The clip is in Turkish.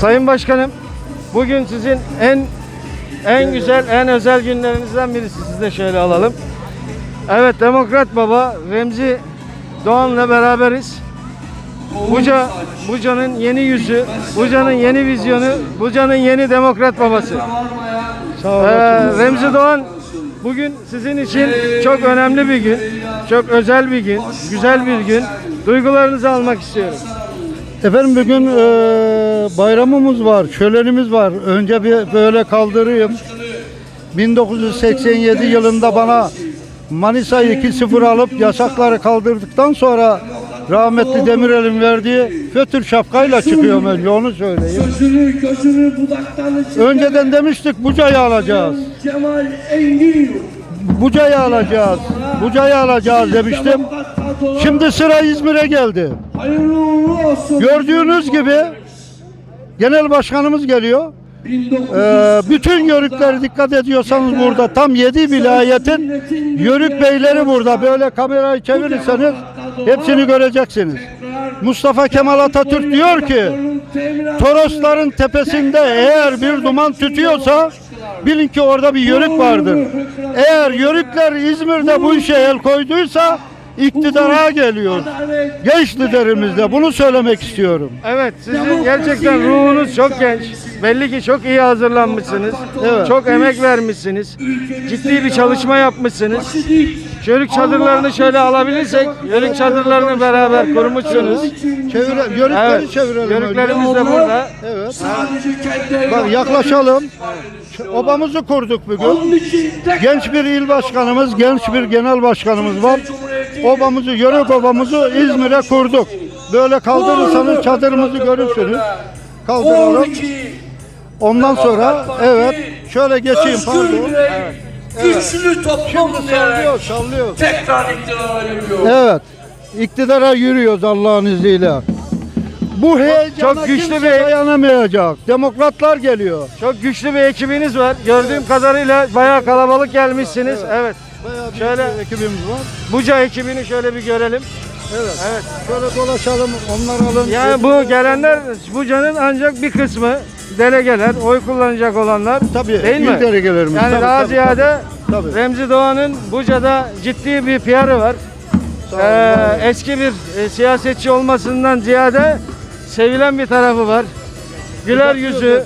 Sayın Başkanım, bugün sizin en en güzel, en özel günlerinizden birisi. Siz de şöyle alalım. Evet, Demokrat Baba Remzi Doğan'la beraberiz. Buca, Buca'nın yeni yüzü, Buca'nın yeni vizyonu, Buca'nın yeni Demokrat Babası. Ee, Remzi Doğan bugün sizin için çok önemli bir gün, çok özel bir gün, güzel bir gün. Duygularınızı almak istiyorum. Efendim bugün e, bayramımız var, şölenimiz var. Önce bir böyle kaldırayım. 1987 yılında bana Manisa'yı 2-0 alıp yasakları kaldırdıktan sonra rahmetli Demirel'in verdiği fötür şapkayla çıkıyorum önce onu söyleyeyim. Gözünü budaktan Önceden demiştik Buca'yı alacağız. Cemal Engin Buca'yı alacağız. Buca'yı alacağız demiştim. Şimdi sıra İzmir'e geldi. Gördüğünüz gibi genel başkanımız geliyor. 1900 Ee, bütün yörükleri dikkat ediyorsanız burada tam 7 vilayetin yörük beyleri burada. Böyle kamerayı çevirirseniz hepsini göreceksiniz. Mustafa Kemal Atatürk diyor ki Torosların tepesinde eğer bir duman tütüyorsa bilin ki orada bir yörük vardır. Eğer yörükler İzmir'de bu işe el koyduysa iktidara geliyor. Genç liderimizle bunu söylemek istiyorum. Evet, sizin gerçekten ruhunuz çok genç. Belli ki çok iyi hazırlanmışsınız. Evet. Çok emek vermişsiniz. Ciddi bir çalışma yapmışsınız. Yörük çadırlarını şöyle alabilirsek, yörük çadırlarını beraber kurmuşsunuz. Çevire, yörükleri Evet, çevirelim. yörüklerimiz de burada. Evet. Bak yaklaşalım. Obamızı kurduk bugün. Genç bir il başkanımız, genç bir genel başkanımız var. Obamızı, yörük obamızı İzmir'e kurduk. Böyle kaldırırsanız çadırımızı görürsünüz. Kaldıralım. 12 Ondan sonra evet şöyle geçeyim pardon. ve güçlü toplum Şimdi sallıyor, sallıyor. tekrar iktidara yürüyor. Evet. İktidara yürüyoruz Allah'ın izniyle. Bu heyecana çok güçlü kimse bir- dayanamayacak. Demokratlar geliyor. Çok güçlü bir ekibiniz var. Gördüğüm kadarıyla bayağı kalabalık gelmişsiniz. Evet. Bayağı bir Şöyle- ekibimiz var. Buca ekibini şöyle bir görelim. Evet. Evet. Şöyle dolaşalım, onları alın. Yani bu gelenler Buca'nın ancak bir kısmı delegeler, oy kullanacak olanlar. Tabii, Değil mi? delegelerimiz. Yani Tabii, daha tabii, ziyade tabii. Remzi Doğan'ın Buca'da ciddi bir PR'ı var. Sağ olun, Ee, var olun. eski bir e, siyasetçi olmasından ziyade sevilen bir tarafı var. Güler yüzü.